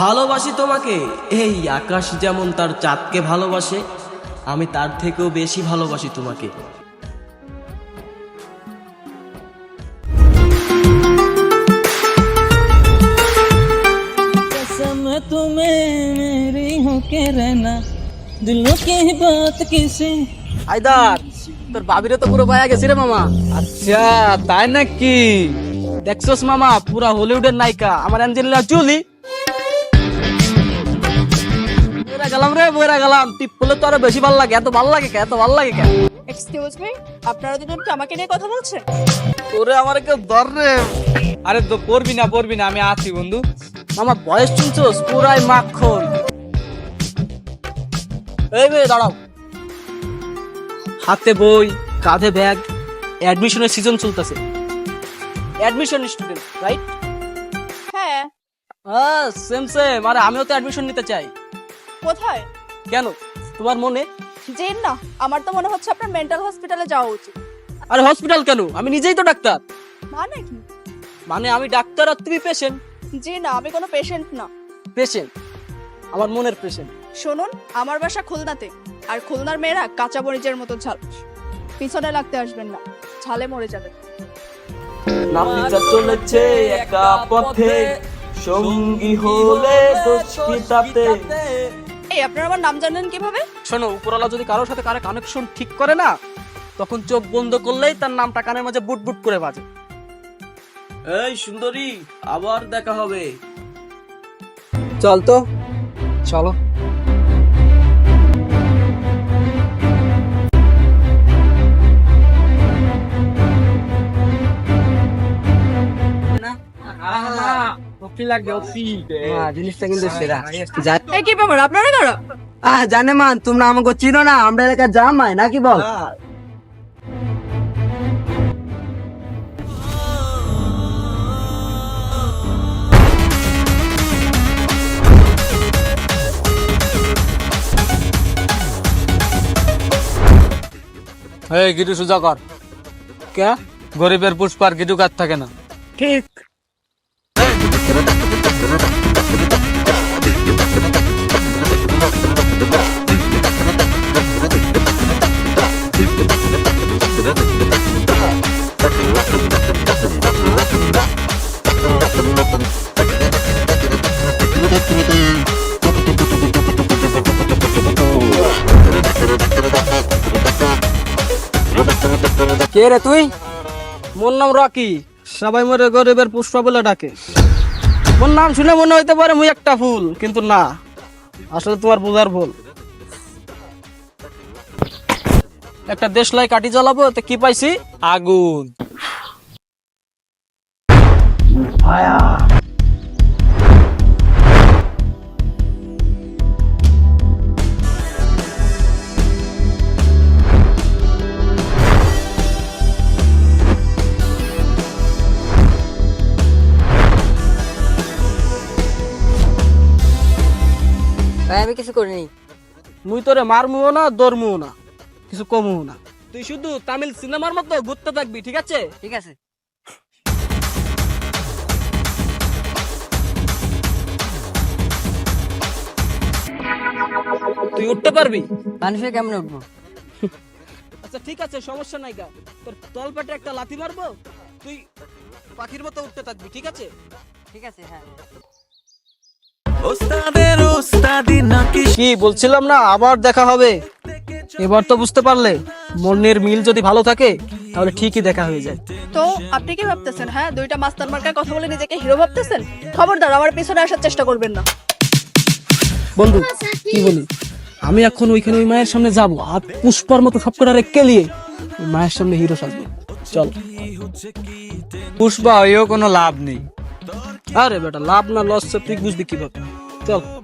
ভালোবাসি তোমাকে। এই আকাশ যেমন তার চাঁদকে ভালোবাসে আমি তার থেকেও বেশি ভালোবাসি তোমাকে। আইদার তোর বাবিরে তো পুরো পায়া গেছি রে মামা। আচ্ছা তাই নাকি? দেখছস মামা পুরা হলিউডের নায়িকা আমার অ্যাঞ্জেলিনা জুলি। বইরা গেলাম রে বইরা গেলাম। টিপ তো আরও বেশি ভালো লাগে। এত ভালো লাগে কে এত ভালো লাগে কে? এক্সকিউজ মি আপনারা দুজন কি আমাকে নিয়ে কথা বলছেন? তোরে আমার কেউ ধর রে। আরে তো পড়বি না পড়বি না আমি আছি বন্ধু। মামা বয়স শুনছস? পুরাই মাখন। এই দাঁড়াও। হাতে বই কাঁধে ব্যাগ অ্যাডমিশনের সিজন চলতেছে। অ্যাডমিশন স্টুডেন্ট রাইট হ্যাঁ। হ্যাঁ সেম সেম আরে আমিও তো অ্যাডমিশন নিতে চাই। কোথায়? কেন? তোমার মনে? যে না আমার তো মনে হচ্ছে আপনার মেন্টাল হসপিটালে যাওয়া উচিত। আরে হসপিটাল কেন? আমি নিজেই তো ডাক্তার। মানে কি? মানে আমি ডাক্তার আর তুমি পেশেন্ট জি না আমি কোনো পেশেন্ট না। পেশেন্ট আমার মনের পেশেন্ট শুনুন আমার বাসা খুলনাতে আর খুলনার মেয়েরা কাঁচা মরিচের মতো ঝাল পিছনে লাগতে আসবেন না ঝালে মরে যাবেন নাপিতা চলেছে একা পথে সঙ্গী হলে দোষ কি তাতে এই আপনারা আমার নাম জানলেন কীভাবে? শোনো উপরওয়ালা যদি কারোর সাথে কারও কানেকশন ঠিক করে না তখন চোখ বন্ধ করলেই তার নামটা কানের মাঝে বুট বুট করে বাজে। এই সুন্দরী আবার দেখা হবে। চল তো। চলো। জিনিসটা কিন্তু সেরা। এই কি ব্যাপার? আপনারা কারা আহ জানে মান তোমরা আমাকে চিনো না আমরা এলাকার জামাই নাকি বল? গিটু সোজা কর। কে? গরিবের পুষ্পার গিটু কাজ থাকে না। ঠিক। কে রে তুই? মোর নাম রকি। সবাই মরে গরিবের পুষ্পা বলে ডাকে। মোর নাম শুনে মনে হইতে পারে মুই একটা ফুল কিন্তু না। আসলে তোমার বোঝার ভুল। একটা দেশ লাই কাটি জ্বালাবো, তো কি পাইছি? আগুন। আমি কিছু করিনি। মুই তোরে মারমুও না দরমুও না কিছু কমুও না। তুই শুধু তামিল সিনেমার মতো ঘুরতে থাকবি ঠিক আছে? ঠিক আছে। তুই উঠতে পারবি? মানুষের কেমন উঠবো? আচ্ছা ঠিক আছে সমস্যা নাই গা। তোর তল পেটে একটা লাথি মারবো? তুই পাখির মতো উঠতে থাকবি ঠিক আছে? ঠিক আছে হ্যাঁ। কি বলছিলাম না আবার দেখা হবে? এবার তো বুঝতে পারলে মনের মিল যদি ভালো থাকে তাহলে ঠিকই দেখা হয়ে যায়। তো আপনি কি ভাবতেছেন হ্যাঁ? দুইটা মাস্টার মার্কার কথা বলে নিজেকে হিরো ভাবতেছেন? খবরদার আমার পিছনে আসার চেষ্টা করবেন না। বন্ধু কি বলি? আমি এখন ওইখানে ওই মায়ের সামনে যাব আর পুষ্পার মতো সব কটা রেখে নিয়ে ওই মায়ের সামনে হিরো সাজবো। চল। পুষ্পা হয়েও কোনো লাভ নেই। আরে বেটা লাভ না লস তুই বুঝবি কীভাবে? চল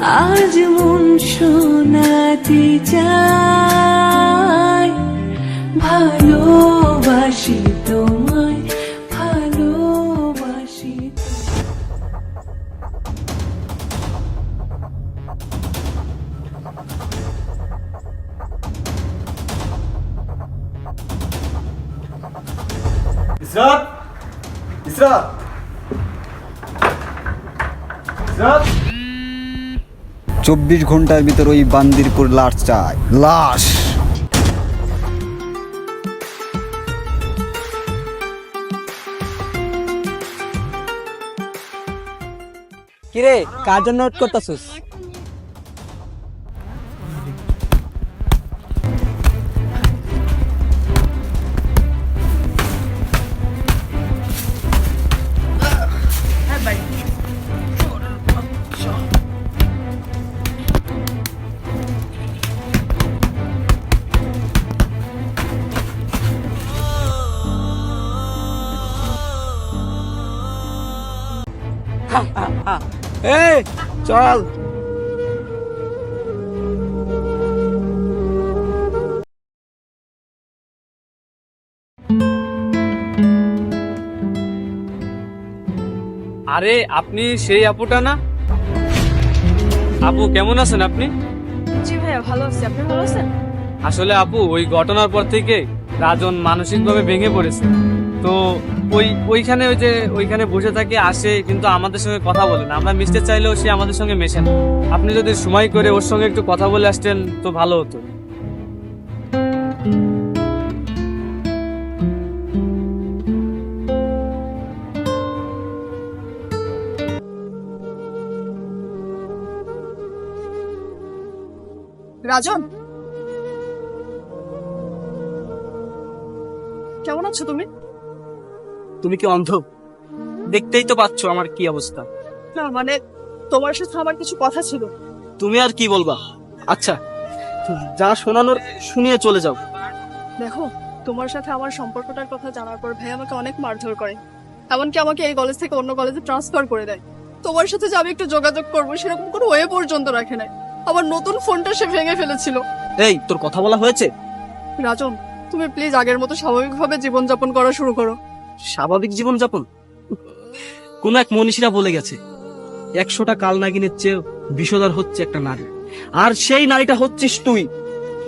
আজ মন শোনাতে চাই। ভালোবাসি তোমায় ভালোবাসি। ইসরাত! ইসরাত! ইসরাত! চব্বিশ ঘণ্টার ভিতর ওই বান্দিরপুর লাশ চাই লাশ। কিরে কার জন্য নোট করতেছিস? এই চল। আরে আপনি সেই আপুটা না? আপু কেমন আছেন আপনি? জি ভাইয়া ভালো আছি। আপনি ভালো আছেন? আসলে আপু ওই ঘটনার পর থেকে রাজন মানসিকভাবে ভেঙে পড়েছে। তো ওই, ওইখানে ওই যে, ওইখানে বসে থাকে, আসে, কিন্তু আমাদের সঙ্গে কথা বলে না। আমরা মিশতে চাইলেও সে আমাদের সঙ্গে মেশে না। আপনি যদি সময় করে ওর সঙ্গে একটু কথা বলে আসতেন, তো ভালো হতো। রাজন? আছো তুমি? তুমি কি অন্ধ? দেখতেই তো পাচ্ছ আমার কি অবস্থা। না মানে তোমার সাথে আমার কিছু কথা ছিল। তুমি আর কি বলবা? আচ্ছা যা শোনানোর শুনিয়ে চলে যাও। দেখো তোমার সাথে আমার সম্পর্কটার কথা জানার পর ভাই আমাকে অনেক মারধর করে। এমনকি আমাকে এই কলেজ থেকে অন্য কলেজে ট্রান্সফার করে দেয়। তোমার সাথে যে আমি একটু যোগাযোগ করব সেরকম কোনো ওয়ে পর্যন্ত রাখে নাই। আমার নতুন ফোনটা সে ভেঙে ফেলেছিল। এই তোর কথা বলা হয়েছে? রাজন তুমি প্লিজ আগের মতো স্বাভাবিকভাবে জীবনযাপন করা শুরু করো। স্বাভাবিক জীবনযাপন? কোন এক মনীষীরা বলে গেছে একশোটা কাল নাগিনের চেয়ে বিষদার হচ্ছে একটা নারী। আর সেই নারীটা হচ্ছিস তুই।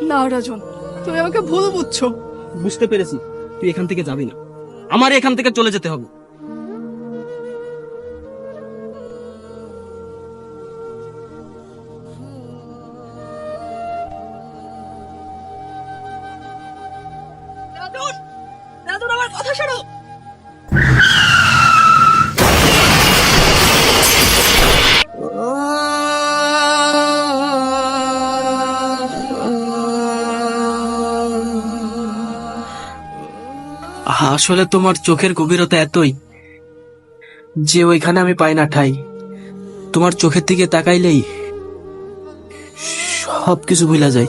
না রাজন তুমি আমাকে ভুল বুঝছ। বুঝতে পেরেছি তুই এখান থেকে যাবি না। আমার এখান থেকে চলে যেতে হবে। আসলে তোমার চোখের গভীরতা এতই যে ওইখানে আমি পাই না, ঠাই। তোমার চোখের দিকে তাকাইলেই সব কিছু ভুলা যায়।